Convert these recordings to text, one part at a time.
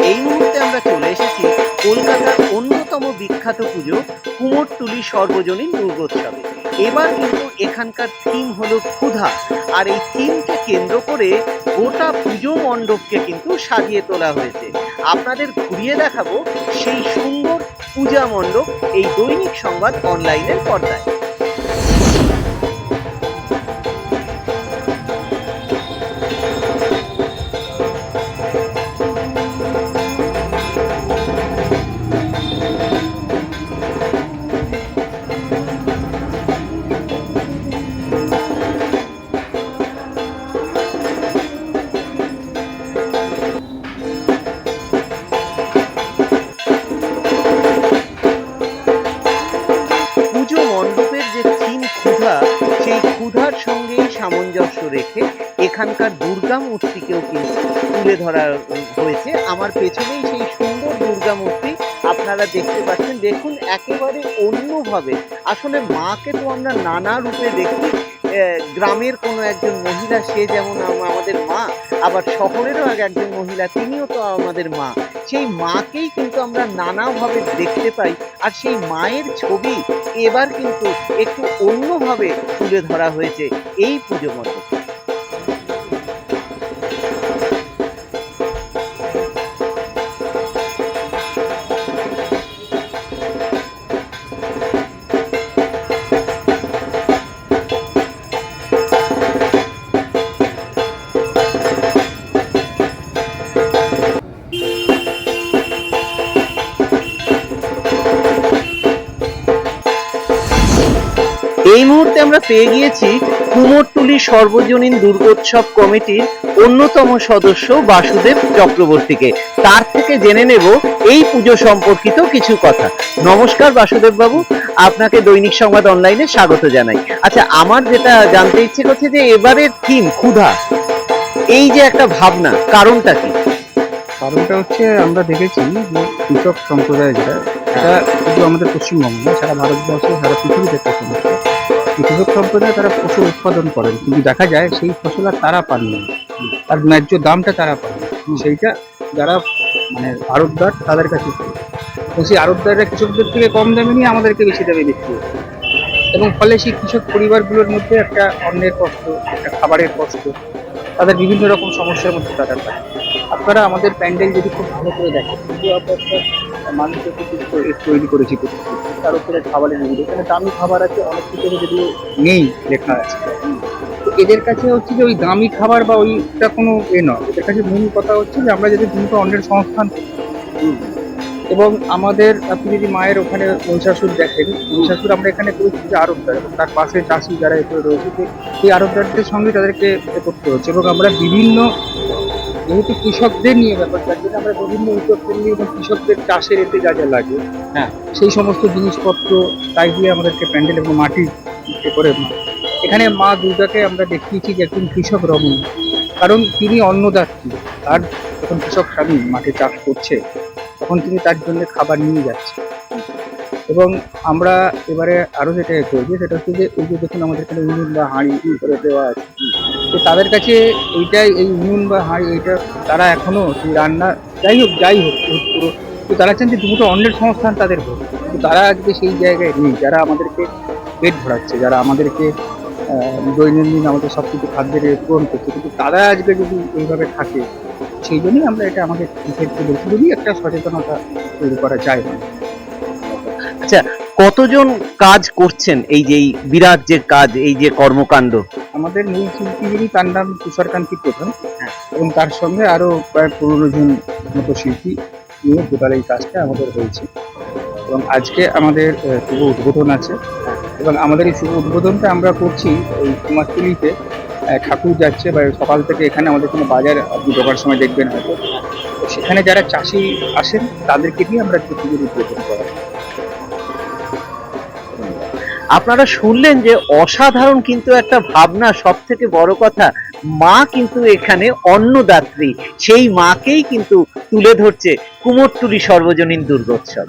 এই মুহূর্তে আমরা চলে এসেছি কলকাতার অন্যতম বিখ্যাত পুজো কুমোরটুলি সর্বজনীন দুর্গোৎসবে। এবার কিন্তু এখানকার থিম হলো ক্ষুধা। আর এই থিমকে কেন্দ্র করে গোটা পুজো মণ্ডপকে কিন্তু সাজিয়ে তোলা হয়েছে। আপনাদের ঘুরিয়ে দেখাবো সেই সুন্দর পূজা মণ্ডপ এই দৈনিক সংবাদ অনলাইনের পর্দায়। সামঞ্জস্য রেখে এখানকার দুর্গা মূর্তিকেও কিন্তু তুলে ধরা হয়েছে। আমার পেছনেই সেই সুন্দর দুর্গা মূর্তি আপনারা দেখতে পাচ্ছেন। দেখুন, একেবারে অন্যভাবে। আসলে মাকে তো আমরা নানা রূপে দেখি। গ্রামের কোনো একজন মহিলা, সে যেমন আমাদের মা, আবার শহরেরও এক একজন মহিলা, তিনিও তো আমাদের মা। সেই মাকেই কিন্তু আমরা নানাভাবে দেখতে পাই। আর সেই মায়ের ছবি এবার কিন্তু একটু অন্যভাবে তুলে ধরা হয়েছে এই পুজো মণ্ডপে এই মুহূর্তে আমরা পেয়ে গিয়েছি কুমোরটুলি সর্বজনীন দুর্গোৎসব কমিটির অন্যতম সদস্য বাসুদেব চক্রবর্তীকে। তার থেকে জেনে নেব এই পুজো সম্পর্কিত কিছু কথা। নমস্কার বাসুদেব বাবু আপনাকে দৈনিক সংবাদ অনলাইনে স্বাগত জানাই। আচ্ছা আমার যেটা জানতে ইচ্ছে করছে যে এবারের থিম ক্ষুধা। এই যে একটা ভাবনা, কারণটা কি? কারণটা হচ্ছে আমরা দেখেছি যে কৃষক সম্প্রদায় যেটা এটা শুধু আমাদের পশ্চিমবঙ্গ সারা ভারতবর্ষে, সারা পৃথিবীতে একটা সমস্যা কৃষক সম্প্রদায় তারা ফসল উৎপাদন করেন কিন্তু দেখা যায় সেই ফসল আর তারা পান না আর ন্যায্য দামটা তারা পান। সেইটা যারা মানে আড়তদার, তাদের কাছে। এবং সেই আড়তদাররা কৃষকদের থেকে কম দামে নিয়ে আমাদেরকে বেশি দামে বিক্রি করে এবং ফলে সেই কৃষক পরিবারগুলোর মধ্যে একটা অন্যের কষ্ট, একটা খাবারের কষ্ট, তাদের বিভিন্ন রকম সমস্যার মধ্যে তারা পায় আপনারা আমাদের প্যান্ডেল যদি খুব ভালো করে দেখেন, কিন্তু আমরা একটা মানুষের তৈরি করেছি প্রতিকৃতি। তার উপরে খাবারের নিবিড় এখানে দামি খাবার আছে, অনেক কিছু যদি নেই লেখা আছে। তো এদের কাছে হচ্ছে যে ওই দামি খাবার বা ওইটা কোনো এ নয়। এদের কাছে মূল কথা হচ্ছে যে আমরা যদি দুটো অন্যের সংস্থান এবং আমাদের, আপনি যদি মায়ের ওখানে মহিষাসুর দেখেন, মহিষাসুর আমরা এখানে করেছি যে আরবদার এবং তার পাশে চাষি যারা এখানে রয়েছে সেই আরবদারদের সঙ্গে তাদেরকে করতে হচ্ছে। এবং আমরা বিভিন্ন যেহেতু কৃষকদের নিয়ে ব্যাপারটা যেটা আমরা বিভিন্ন উদ্যোগ নিয়ে এবং কৃষকদের চাষের এতে যা যা লাগে হ্যাঁ। সেই সমস্ত জিনিসপত্র তাই দিয়ে আমাদেরকে প্যান্ডেল এবং মাটি করে এখানে মা দুর্গাকে আমরা দেখিয়েছি যে একজন কৃষক রমণী কারণ তিনি অন্নদাত্রী তার যখন কৃষক স্বামী মাঠে চাষ করছে তখন তিনি তার জন্য খাবার নিয়ে যাচ্ছে এবং আমরা এবারে আরও যেটা করছি সেটা হচ্ছে যে এই যে দেখুন আমাদের এখানে উনুন বা হাঁড়ি করে দেওয়া আছে। তো তাদের কাছে এইটাই, এই উনুন বা হাঁড়ি, এইটা তারা এখনও সেই রান্না, যাই হোক যাই হোক পুরো। তো তারা চান যে দুটো অন্যের সংস্থান তাদের হোক। তো তারা আজকে সেই জায়গায় নেই, যারা আমাদেরকে পেট ভরাচ্ছে, যারা আমাদেরকে দৈনন্দিন আমাদের সব কিছু খাদ্যের পূরণ করছে। কিন্তু তারা আজকে যদি এইভাবে থাকে, সেই জন্যই আমরা এটা আমাদের ক্ষেত্রে বলছি, যদি একটা সচেতনতা তৈরি করা যায়। না কতজন কাজ করছেন? এই যে এই বিরাট যে কাজ এই যে কর্মকাণ্ড? আমাদের মূল শিল্পী যিনি তার নাম তুষারকান্তি প্রধান। হ্যাঁ। এবং তার সঙ্গে আরও প্রায় পনেরো জন মতো শিল্পী নিয়ে টোটাল এই কাজটা আমাদের হয়েছে। এবং আজকে আমাদের শুভ উদ্বোধন আছে। এবং আমাদের এই শুভ উদ্বোধনটা আমরা করছি এই কুমারটুলিতে। আহ, ঠাকুর যাচ্ছে বা সকাল থেকে এখানে আমাদের কোনো বাজার আপনি ঢোকার সময় দেখবেন হয়তো। সেখানে যারা চাষি আসেন তাদেরকে নিয়ে আমরা একটু পুজোর উদ্বোধন করা আপনারা শুনলেন যে অসাধারণ কিন্তু একটা ভাবনা সব থেকে বড় কথা, মা কিন্তু এখানে অন্নদাত্রী। সেই মাকেই কিন্তু তুলে ধরছে কুমোরটুলি সর্বজনীন দুর্গোৎসব।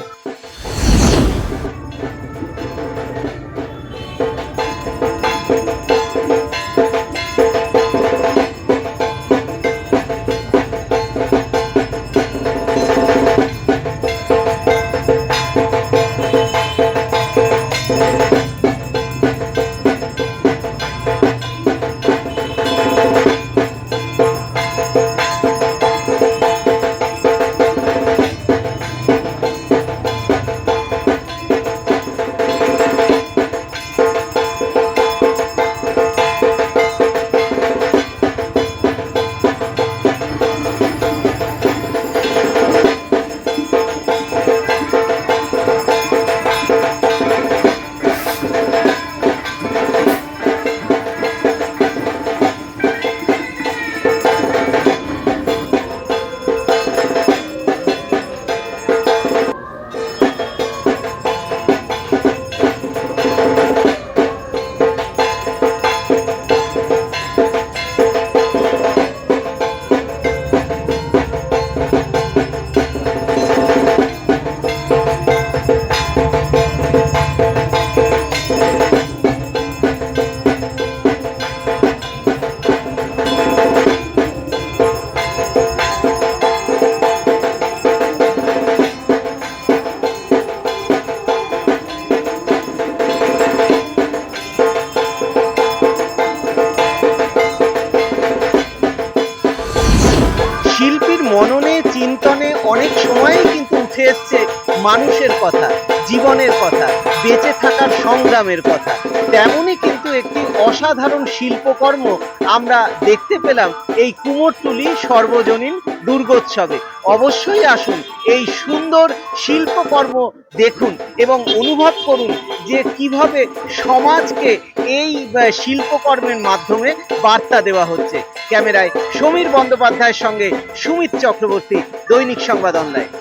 অনেক সময়ই কিন্তু উঠে এসছে মানুষের কথা, জীবনের কথা, বেঁচে থাকার সংগ্রামের কথা। তেমনই কিন্তু একটি অসাধারণ শিল্পকর্ম আমরা দেখতে পেলাম এই কুমোরটুলি সর্বজনীন দুর্গোৎসবে। অবশ্যই আসুন, এই সুন্দর শিল্পকর্ম দেখুন এবং অনুভব করুন যে কীভাবে সমাজকে এই শিল্পকর্মের মাধ্যমে বার্তা দেওয়া হচ্ছে। ক্যামেরায় সমীর বন্দ্যোপাধ্যায়ের সঙ্গে সুমিত চক্রবর্তী দৈনিক সংবাদ অনলাইন।